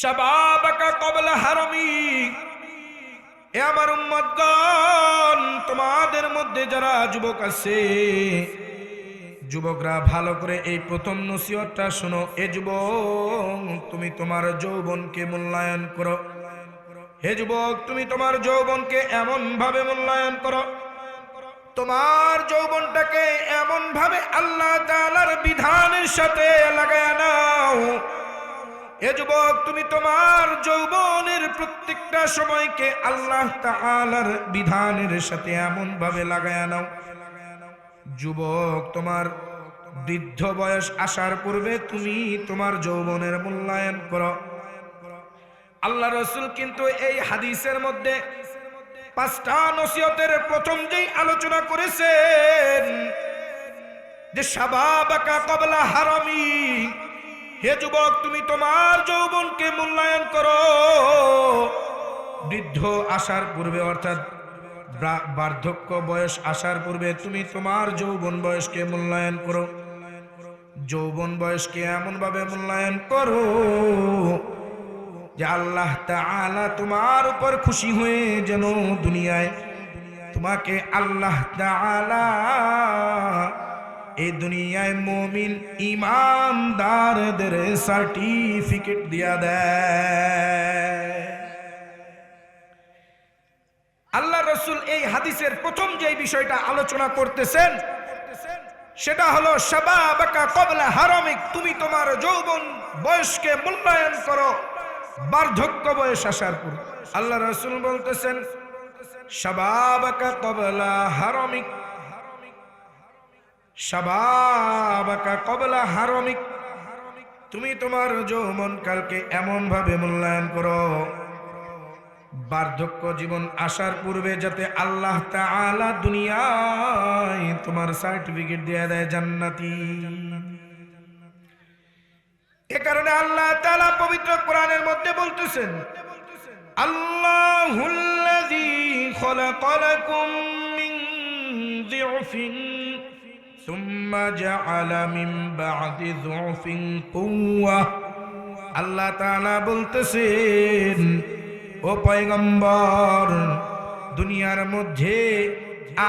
শাবাবাকা কবলা হারামি। তোমাদের মধ্যে যারা যুবক আছে, যুবকরা ভালো করে এই প্রথম নসিহতটা শোনো। এ যুবক, তুমি তোমার যৌবনকে মূল্যায়ন করো। হে যুবক, তুমি তোমার যৌবনকে এমন ভাবে মূল্যায়ন করো। তোমার যৌবনটাকে এমন ভাবে আল্লাহ তাআলার বিধানের সাথে লাগায় নাও। এ যুবক, তুমি তোমার যৌবনের প্রত্যেকটা সময়কে আল্লাহ তাআলার বিধানের সাথে এমন ভাবে লাগায় নাও। যুবক, তোমার বৃদ্ধ বয়স আসার পূর্বে তুমি তোমার যৌবনের মূল্যায়ন করো। আল্লাহ রসুল কিন্তু এই হাদিসের মধ্যে পাঁচটা নসিহতের প্রথম যেই আলোচনা করেছেন, যে সাবাবাকা কবলা হারামি হে যুবক, তুমি তোমার যৌবনকে মূল্যায়ন করো। বৃদ্ধ আসার পূর্বে, অর্থাৎ ব্রা- বার্ধক্য বয়স আসার পূর্বে, তুমি তোমার যৌবন বয়সকে মূল্যায়ন করো। যৌবন বয়সকে এমন ভাবে মূল্যায়ন করো যে আল্লাহ তাআলা তোমার উপর খুশি হয়ে যেন দুনিয়ায় তোমাকে আল্লাহ তাআলা এই দুনিয়ায় মমিন ইমানদারদের সার্টিফিকেট দিয়া দেয়। আল্লাহ রসুল এই হাদিসের প্রথম যে বিষয়টা আলোচনা করতেছেন, সেটা হলো, শাবাবাকা কবলা হারামিক, তুমি তোমার যৌবন বয়সকে মূল্যায়ন করো, বার্ধক্য বয়স আসার পর আল্লাহ রসুল বলতেছেন, শাবাবাকা কবলা হারামিক কবলা হারামিক, তুমি তোমার যৌবন কালকে এমন ভাবে মূল্যায়ন করো। বার্ধক্য জীবন আসার পূর্বে যাতে আল্লাহ তাআলা দুনিয়ায় তোমার সার্টিফিকেট দিয়ে দেয় জান্নাতি। এ কারণে আল্লাহ তাআলা পবিত্র কোরআনের মধ্যে বলতেছেন যিউফিন ثم جعل من بعد ضعف قوة আল্লাহ তাআলা বলতেছেন ও পয়গম্বর দুনিয়ার মধ্যে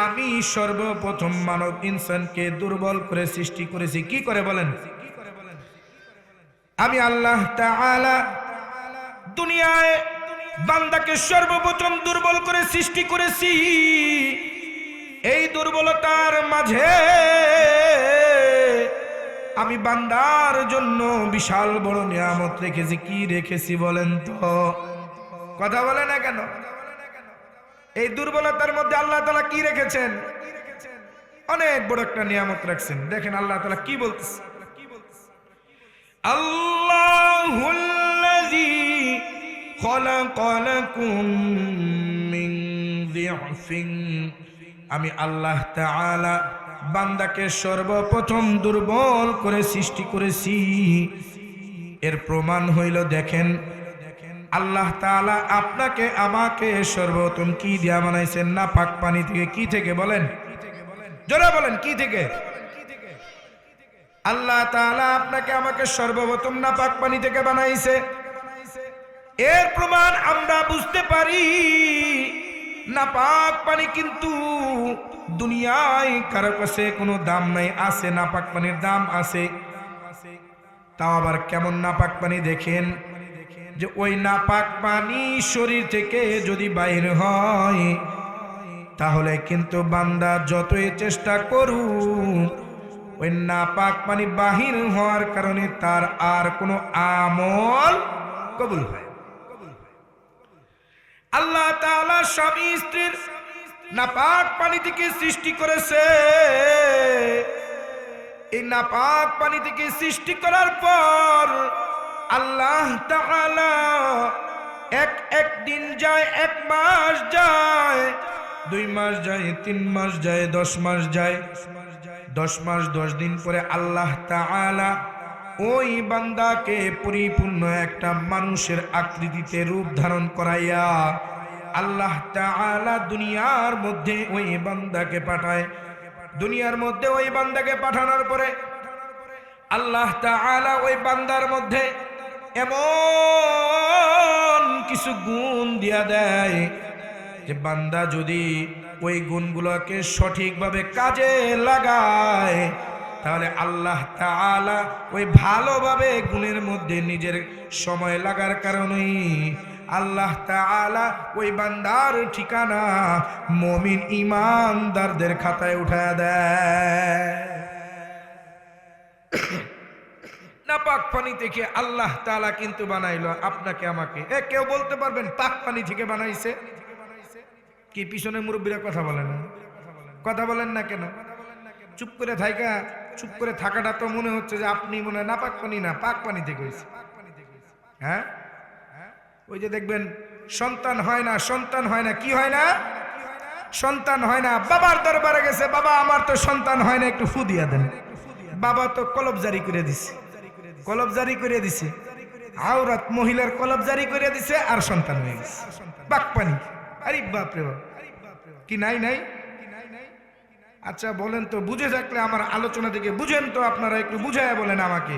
আমি সর্বপ্রথম মানব ইনসানকে দুর্বল করে সৃষ্টি করেছি কি করে বলেন আমি আল্লাহ তাআলা দুনিয়ায় বান্দাকে সর্বপ্রথম দুর্বল করে সৃষ্টি করেছি এই দুর্বলতার মাঝে আমি বান্দার জন্য বিশাল বড় নিয়ামত রেখেছি। কি রেখেছি বলেন তো? কথা বলে না কেন? এই দুর্বলতার মধ্যে আল্লাহ তালা কি রেখেছেন? অনেক বড় একটা নিয়ামত রাখছেন। দেখেন আল্লাহ তালা কি বলতেছে? যিউফিন আমি আল্লাহ তাআলা বান্দাকে সর্বপ্রথম দুর্বল করে সৃষ্টি করেছি। এর প্রমাণ হইল, দেখেন, আল্লাহ তাআলা আপনাকে, আমাকে সর্বপ্রথম কি দিয়া বানাইছেন না পাক পানি থেকে? কি থেকে বলেন? জোরে বলেন, কি থেকে? আল্লাহ তাআলা আপনাকে, আমাকে সর্বপ্রথম না পাক পানি থেকে বানাইছে। এর প্রমাণ আমরা বুঝতে পারি। না পাক পানি কিন্তু দুনিয়ায় কারও কাছে কোনো দাম নাই, আছে না পাক পানির দাম আছে। তাও আবার কেমন নাপাক পানি দেখেন? যে ওই নাপাক পানি শরীর থেকে যদি বাইর হয়, তাহলে কিন্তু বান্দা যতই চেষ্টা করুক, ওই নাপাক পানি বাহির হওয়ার কারণে তার আর কোনো আমল কবুল হয় আল্লাহ তাআলা স্বামী স্ত্রীর নাপাক পানি থেকে সৃষ্টি করেছে। এই নাপাক পানি থেকে সৃষ্টি করার পর আল্লাহ এক এক দিন যায়, এক মাস যায়, দুই মাস যায়, তিন মাস যায়, দশ মাস যায়, দশ মাস, দশ দিন পরে আল্লাহ তাআলা ওই বান্দাকে পরিপূর্ণ একটা মানুষের আকৃতিতে রূপ ধারণ করাইয়া আল্লাহ তাআলা দুনিয়ার মধ্যে ওই বান্দাকে পাঠায়। দুনিয়ার মধ্যে ওই বান্দাকে পাঠানোর পরে আল্লাহ তাআলা ওই বান্দার মধ্যে এমন কিছু গুণ দিয়া দেয় যে বান্দা যদি ওই গুণগুলোকে সঠিকভাবে কাজে লাগায় তাহলে আল্লাহ তাআলা ওই ভালোভাবে গুণের মধ্যে নিজের সময় লাগার কারণেই আল্লাহ তাআলা ওই বান্দার ঠিকানা মমিন ইমানদারদের খাতায় উঠায় দেয়। আল্লাহ কিন্তু বানাইলো আপনাকে, আমাকে। এ, কেউ বলতে পারবেন থেকে বানাইছে? কি, পিছনে মুরব্বীরা কথা বলেন? কথা বলেন না কেন? চুপ করে থাইকা। চুপ করে থাকাটা তো মনে হচ্ছে যে আপনি মনে হয় না পাক পানি না পাক পানি থেকে হয়েছে। হ্যাঁ? ওই যে দেখবেন, সন্তান হয় না, সন্তান হয় না, কি হয় না? সন্তান হয় না। বাবার দরবারে গেছে, বাবা, আমার তো সন্তান হয় না, একটু ফু দিয়া দেন। বাবা তো কলব জারি করে দিছে। কলব জারি করে দিছে। আওরাত মহিলার কলব জারি করে দিছে আর সন্তান হয়ে গেছে। বাক পানি আরে বাপ রে বাপ। কি নাই নাই? আচ্ছা বলেন তো, বুঝে থাকলে আমার আলোচনা থেকে বুঝেন তো, আপনারা একটু বুঝায় বলেন আমাকে।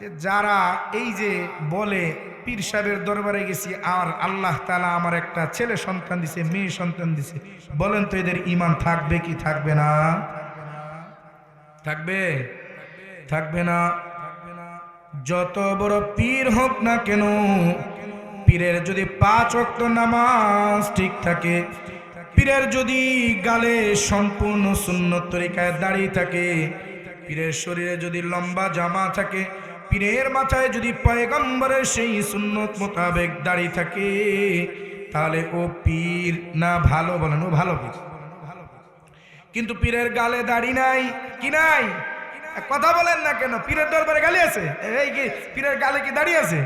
যে যারা এই যে বলে, পীর সাহেবের দরবারে গেছি, আর আল্লাহ তালা আমার একটা ছেলে সন্তান দিছে, মেয়ে সন্তান দিছে, বলেন তো এদের ইমান থাকবে কি থাকবে না? থাকবে? থাকবে না। যত বড় পীর হোক না কেন, পীরের যদি পাঁচ অক্ত নামাজ ঠিক থাকে পীরের যদি গালে সম্পূর্ণ সুন্নত তরিকায় দাঁড়িয়ে থাকে, পীরের শরীরে যদি লম্বা জামা থাকে, পীরের মাথায় যদি পয়গম্বরের সেই সুন্নত মোতাবেক দাঁড়িয়ে থাকে, তাহলে ও পীর না ভালো বলেন, ও ভালো পীর। কিন্তু পীরের গালে দাড়ি নাই, কি নাই? কথা বলেন না কেন? পীরের দরবারে গালি আছে? এই কি, পীরের গালে কি দাঁড়িয়ে আছে?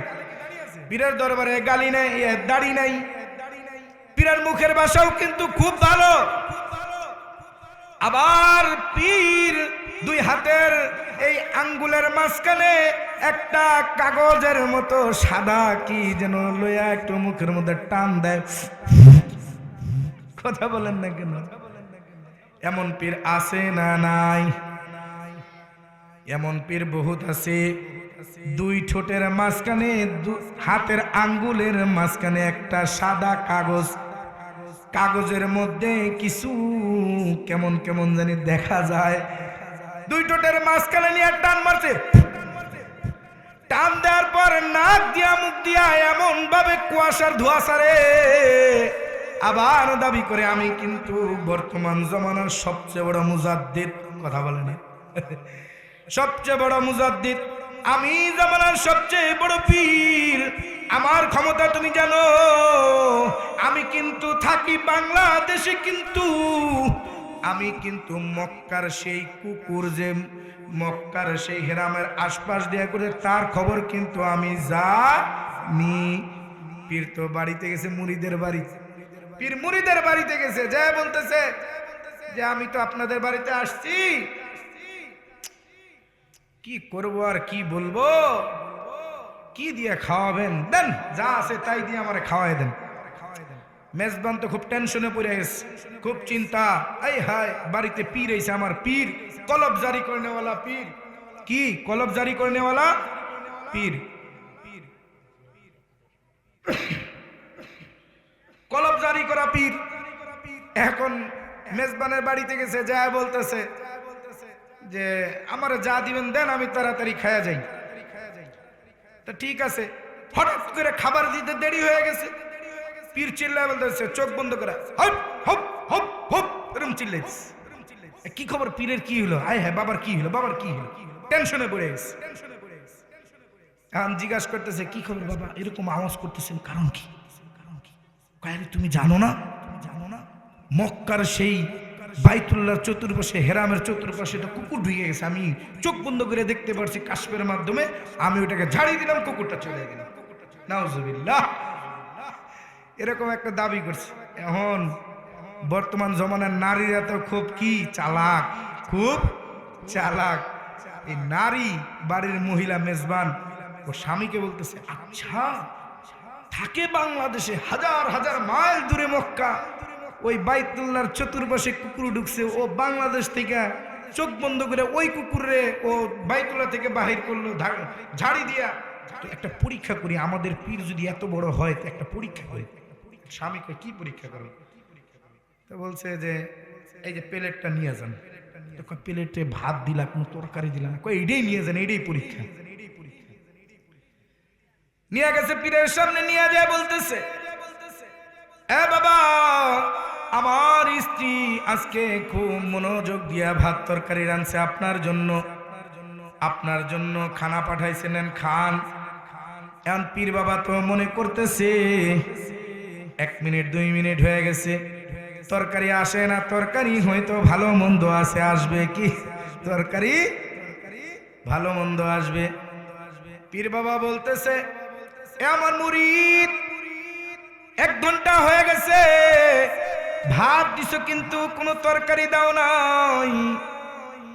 পীরের দরবারে গালি নাই দাড়ি নাই। পীরের মুখের ভাষাও কিন্তু খুব ভালো। আবার পীর দুই হাতের এই আঙ্গুলের মাঝখানে একটা কাগজের মতো সাদা কি যেন লইয়া একটু মুখের মধ্যে টান দেয়। কথা বলেন না কেন? এমন পীর আছে না নাই? এমন পীর বহুত আছে। দুই ঠোঁটের মাঝখানে হাতের আঙ্গুলের মাঝখানে একটা সাদা কাগজ কাগজের মধ্যে কিছু কেমন কেমন জানি দেখা যায়। দুই ঠোঁটের মাঝখানে নিয়ে টান মারছে। টান দেওয়ার পর নাক দিয়া, মুখ দিয়া এমন ভাবে কুয়াশার ধোয়াশারে আবার দাবি করে, আমি কিন্তু বর্তমান জমানার সবচেয়ে বড় মুজাদ্দিদ। কথা বলে না। সবচেয়ে বড় মুজাদ্দিদ। আমি জমানার সবচেয়ে বড় পীর। আমার ক্ষমতা তুমি জানো। আমি কিন্তু থাকি বাংলাদেশে কিন্তু, আমি কিন্তু মক্কার সেই কুকুর যে মক্কার সেই হেরামের আশপাশ দিয়ে করে তার খবর কিন্তু আমি যা নি পীর তো বাড়িতে গেছে, মুড়িদের বাড়ি। পীর মুড়িদের বাড়িতে গেছে, যা বলতেছে যে আমি তো আপনাদের বাড়িতে আসছি। কি করব আর কি বলব? কি দিয়ে খাওয়াবেন? দেন, যা আছে তাই দিয়ে আমার খাওয়াই দেন। মেজবান তো খুব টেনশনে পড়ে গেছে, খুব চিন্তা। এই হায়, বাড়িতে পীর এসে আমার পীর, কলব জারি করে নেওয়ালা পীর। কি? কলব জারি করে নেওয়ালা পীর। কলব জারি করা পীর। এখন মেজবানের বাড়িতে গেছে যা বলতেছে যে, আমার যা দিবেন, দেন, আমি তাড়াতাড়ি খায়া যাই। তা ঠিক আছে, হঠাৎ করে খাবার দিতে দেরি হয়ে গেছে। পীর চিল্লায় বলতেছে চোখ বন্ধ করে। হপ হপ হপ হপ এরকম চিল্লাইছে কি খবর পীরের কি হলো? আয় হ্যাঁ বাবার কি হলো? বাবার কি হলো? টেনশনে পড়ে গেছে। এখন জিজ্ঞাসা করতেছে, কি খবর বাবা? এরকম আওয়াজ করতেছেন কারণ কি? কারণ কি তুমি জানো না? তুমি জানো না? মক্কার সেই বাইতুল্লাহর চতুর্পাশে, হেরামের চতুর্পাশে তো কুকুর ঢুকে গেছে। আমি চোখ বন্ধ করে দেখতে পারছি কাশ্মের মাধ্যমে। আমি ওটাকে ঝাড়িয়ে দিলাম, কুকুরটা চলে গেল। নাউজুবিল্লাহ। এরকম একটা দাবি করছে। এখন বর্তমান জমানার নারীরা তো খুব কি চালাক, খুব চালাক। এই নারী বাড়ির মহিলা মেজবান, ও স্বামীকে বলতেছে আচ্ছা থাকে বাংলাদেশে হাজার হাজার মাইল দূরে মক্কা। ওই বাইতুল্লার চতুর্পাশে কুকুর ঢুকছে, ও বাংলাদেশ থেকে চোখ বন্ধ করে ওই কুকুরে ও বাইতুল্লাহ থেকে বাহির করল ঝাড়ি দিয়া। তো একটা পরীক্ষা করি, আমাদের পীর যদি এত বড় হয়, তো একটা পরীক্ষা করি। স্বামীকে কি পরীক্ষা করো? তো বলছে যে, এই যে প্লেটটা নিয়ে যান। প্লেটে ভাত দিলা কোনো তরকারি দিলা না। কয়, এইটাই নিয়ে যান, এইটাই পরীক্ষা। নিয়ে গেছে পীরের সামনে, নিয়ে যায় বলতেছে, এ বাবা আমার আজকে খুব মনোযোগ দিয়া ভাত তরকারি রাঁধছে আপনার জন্য। আপনার জন্য খানা পাঠাইছে নেন খান। এখন পীর বাবা তো মনে করতেছে, এক মিনিট, দুই মিনিট হয়ে গেছে। তরকারি আসে না, তরকারি হয়তো ভালো মন্দ আছে, আসবে কি? তরকারি ভালো মন্দ আসবে। পীর বাবা বলতেছে, এ আমার মুরিদ, এক ঘণ্টা হয়ে গেছে ভাত দিছো কিন্তু কোনো তরকারি দাও নাই।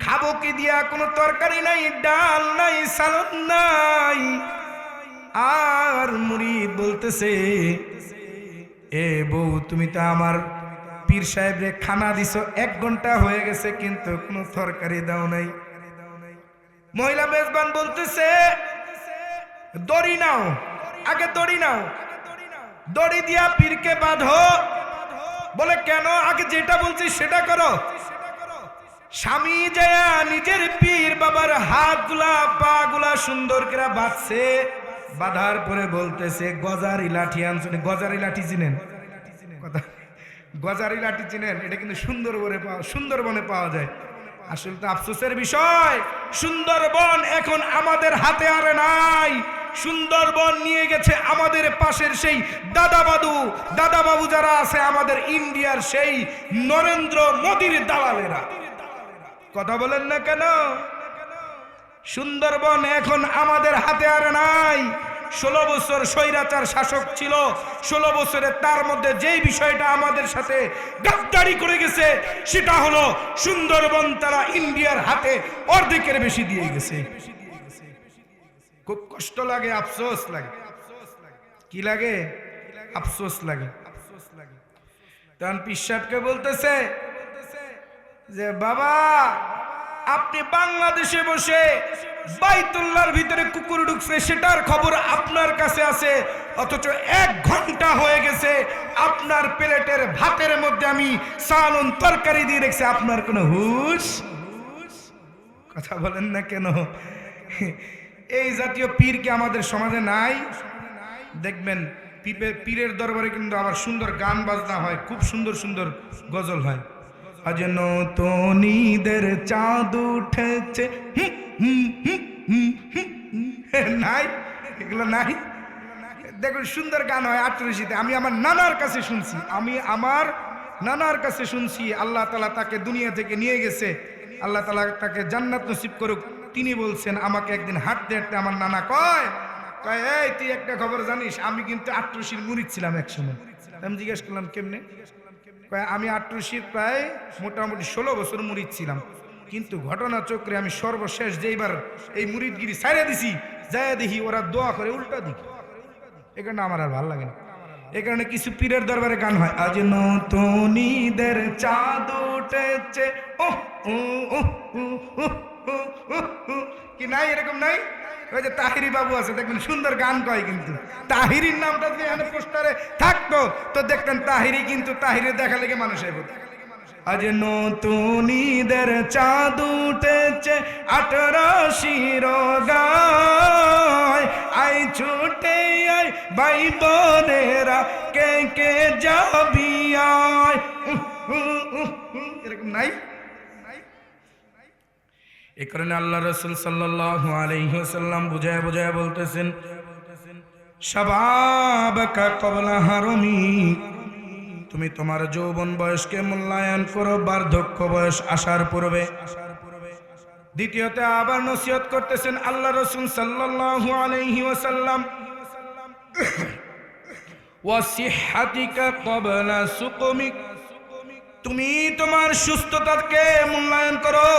খাব কি দিয়া কোনো তরকারি নাই, ডাল নাই, সালাদ নাই। আর মুরিদ বলতেছে, এ বউ, তুমি তো আমার পীর সাহেবরে খানা দিছো, এক ঘণ্টা হয়ে গেছে কিন্তু কোনো তরকারি দাও নাই। মহিলা মেজবান বলতেছে, দড়ি নাও, আগে দড়ি নাও। দড়ি দিয়া পীরকে বাঁধো বলে, কেন? আগে যেটা বলছি সেটা করো। স্বামী জয়া নিজের পীর বাবার হাতগুলা পা গুলা সুন্দর করে বাঁধছে, বাঁধার পরে বলতেছে, গজারি লাঠি আনছুনি গজারি লাঠি চিনেন? কথা, গজারি লাঠি চিনেন, এটা কিন্তু সুন্দরবনে পাওয়া সুন্দরবনে পাওয়া যায়। আসলে তো আফসোসের বিষয়, সুন্দরবন এখন আমাদের হাতে আরে নাই। সুন্দরবন নিয়ে গেছে আমাদের পাশের সেই দাদাবাবু। দাদাবাবু যারা আছে আমাদের ইন্ডিয়ার সেই নরেন্দ্র মোদীর দালালেরা। কথা বলেন না কেন? সুন্দরবন এখন আমাদের হাতে আর নাই। ষোলো বছর স্বৈরাচার শাসক ছিল। ষোলো বছরে তার মধ্যে যেই বিষয়টা আমাদের সাথে গাদ্দারি করে গেছে, সেটা হলো সুন্দরবন তারা ইন্ডিয়ার হাতে অর্ধেকের বেশি দিয়ে গেছে। খুব কষ্ট লাগে, আফসোস লাগে। কি লাগে? আফসোস লাগে। তখন পিসাবকে বলতেছে যে, বাবা, আপনি বাংলাদেশে বসে বাইতুল্লার ভিতরে কুকুর ঢুকছে, সেটার খবর আপনার কাছে আছে, অথচ এক ঘণ্টা হয়ে গেছে আপনার প্লেটের ভাতের মধ্যে আমি সালন তরকারি দিয়ে রেখেছি। আপনার কোনো হুশ? কথা বলেন না কেন? এই জাতীয় পীর কি আমাদের সমাজে নাই? দেখবেন, পিপে- পীরের দরবারে কিন্তু আবার সুন্দর গান বাজনা হয়, খুব সুন্দর সুন্দর গজল হয়। আজ নতনীদের চাঁদ উঠেছে। নাই? এগুলো নাই? দেখুন, সুন্দর গান হয় আটরশিতে আমি আমার নানার কাছে শুনছি। আমি আমার নানার কাছে শুনছি, আল্লাহ তালা তাকে দুনিয়া থেকে নিয়ে গেছে। আল্লাহ তালা তাকে জান্নাত নসিব করুক। তিনি বলছেন আমাকে একদিন হাঁটতে হাঁটতে আমার নানা কয় কয় এই তুই একটা খবর জানিস আমি কিন্তু আটরশির মুরিদ ছিলাম একসময়। আমি জিজ্ঞেস করলাম কেমনে? কয় আমি আটরশির প্রায় মোটামুটি ষোলো বছর মুরিদ ছিলাম। কিন্তু ঘটনা চক্রে আমি সর্বশেষ যেইবার এই মুরিদগিরি ছাইড়ে দিছি যাই দেখি ওরা দোয়া করে উল্টা দিকে। এ কারণে আমার আর ভালো লাগে না। এ কারণে কিছু পীরের দরবারে গান হয় আজ নতনীদের চাঁদ উঠেছে ও, ও, ও। কি নাই, এরকম নাই? ওই যে তাহিরি বাবু আছে, দেখবেন সুন্দর গান কয় কিন্তু। তাহিরির নামটা যদি এখানে পোস্টারে থাকতো, তো দেখতেন তাহিরি কিন্তু তাহিরি দেখা লেগে মানুষ আইব আজ নতুনিদের চাঁদ উঠেছে আঠারো শিরগায় আই ছুটে আই ভাই বোনেরা কে কে যাবি আয়। এরকম নাই? এ কারণে আল্লাহ রসুল সাল্লাল্লাহু আলাইহি ওয়াসাল্লাম বুঝায় বুঝায় বলতেছেন কবলা হারমি তুমি তোমার যৌবন বয়সকে মূল্যায়ন করো, বার্ধক্য বয়স আসার পূর্বে। দ্বিতীয়তে আবার নসিহত করতেছেন আল্লাহ রসুল সাল্লাল্লাহু আলাইহি ওয়াসাল্লাম তুমি তোমার সুস্থতাকে মূল্যায়ন করো।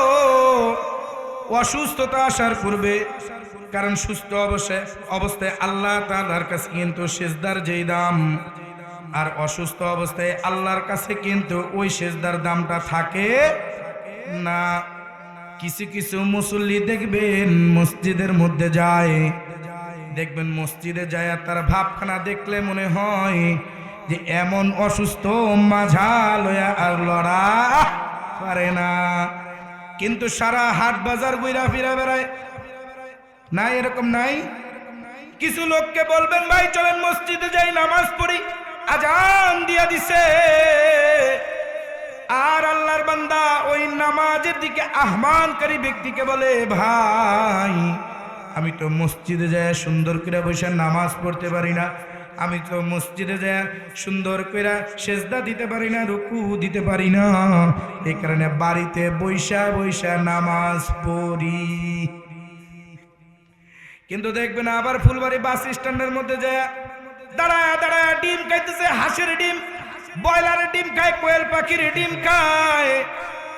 অসুস্থতা আসার পূর্বে, কারণ সুস্থ অবস্থায় অবস্থায় আল্লাহ তালার কাছে কিন্তু সেজদার যেই দাম। আর অসুস্থ অবস্থায় আল্লাহর কাছে কিন্তু ওই সেজদার দামটা থাকে না। কিছু কিছু মুসল্লি দেখবেন মসজিদের মধ্যে যায়। দেখবেন মসজিদে যায় আর তার ভাবখানা দেখলে মনে হয় যে এমন অসুস্থ মাঝা লয়া আর লড়া পারে না। কিন্তু সারা হাট বাজার ঘুরা ফিরা বেড়ায়। নাই এরকম নাই। কিছু লোককে বলবেন, ভাই, চলেন মসজিদে যাই, নামাজ পড়ি। আজান দিয়া দিছে। আর আল্লাহর বান্দা ওই নামাজের দিকে আহ্বানকারী ব্যক্তিকে বলে, ভাই, আমি তো মসজিদে যায় সুন্দর করে বসে নামাজ পড়তে পারি না। আমি তো মসজিদে যায় সুন্দর করে সেজদা দিতে পারি না, রুকু দিতে পারি না। এই কারণে বাড়িতে বৈশা বৈশা নামাজ পড়ি। কিন্তু দেখবেন আবার ফুলবাড়ি বাস স্ট্যান্ডের মধ্যে যায়, দাঁড়ায় দাঁড়ায়, ডিম খাইতেছে, হাঁসের ডিম, ব্রয়লারের ডিম খায়, কোয়েল পাখির ডিম খায়।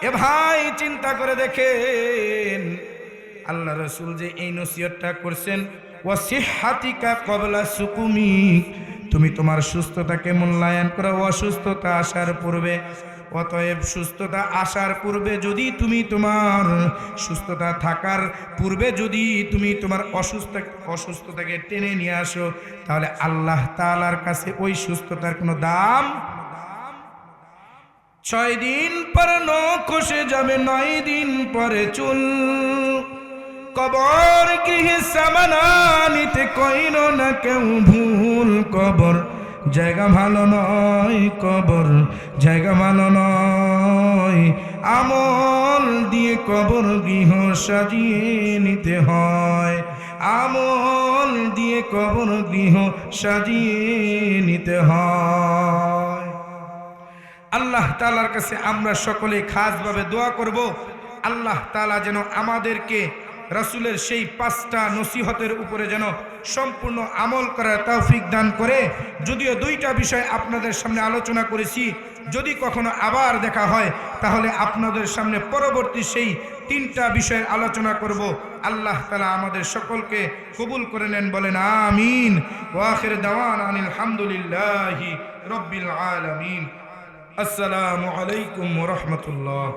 এ ভাই চিন্তা করে দেখেন, আল্লাহ রসুল যে এই নসিহতটা করছেন কবলা তুমি তোমার সুস্থতাকে মূল্যায়ন করো? অসুস্থতা আসার পূর্বে, অতএব সুস্থতা আসার পূর্বে যদি তুমি তোমার সুস্থতা থাকার পূর্বে যদি তুমি তোমার অসুস্থ, অসুস্থতাকে টেনে নিয়ে আসো, তাহলে আল্লাহ তাআলার কাছে ওই সুস্থতার কোনো দাম ছয় দিন পর নখ খসে যাবে, নয় দিন পরে চুল। কবর গৃহে সামানা কইন না কেউ ভুল কবর? জায়গা ভালো নয় কবর, জায়গা ভালো নয়। আমল দিয়ে কবর গৃহ সাজিয়ে নিতে হয়। আমল দিয়ে কবর গৃহ সাজিয়ে নিতে হয়। আল্লাহ তালার কাছে আমরা সকলে খাসভাবে দোয়া করব। আল্লাহ তালা যেন আমাদেরকে রাসূলের সেই পাঁচটা নসিহতের উপরে যেন সম্পূর্ণ আমল করার তৌফিক দান করে, যদিও দুইটা বিষয় আপনাদের সামনে আলোচনা করেছি, যদি কখনো আবার দেখা হয়, তাহলে আপনাদের সামনে পরবর্তী সেই তিনটা বিষয়ের আলোচনা করব। আল্লাহ তালা আমাদের সকলকে কবুল করে নেন, বলেন আমিন। ওয়াখির দাওয়ান আনিল হামদুলিল্লাহি রব্বিল আলামিন। আসসালামু আলাইকুম রহমতুল্লাহ।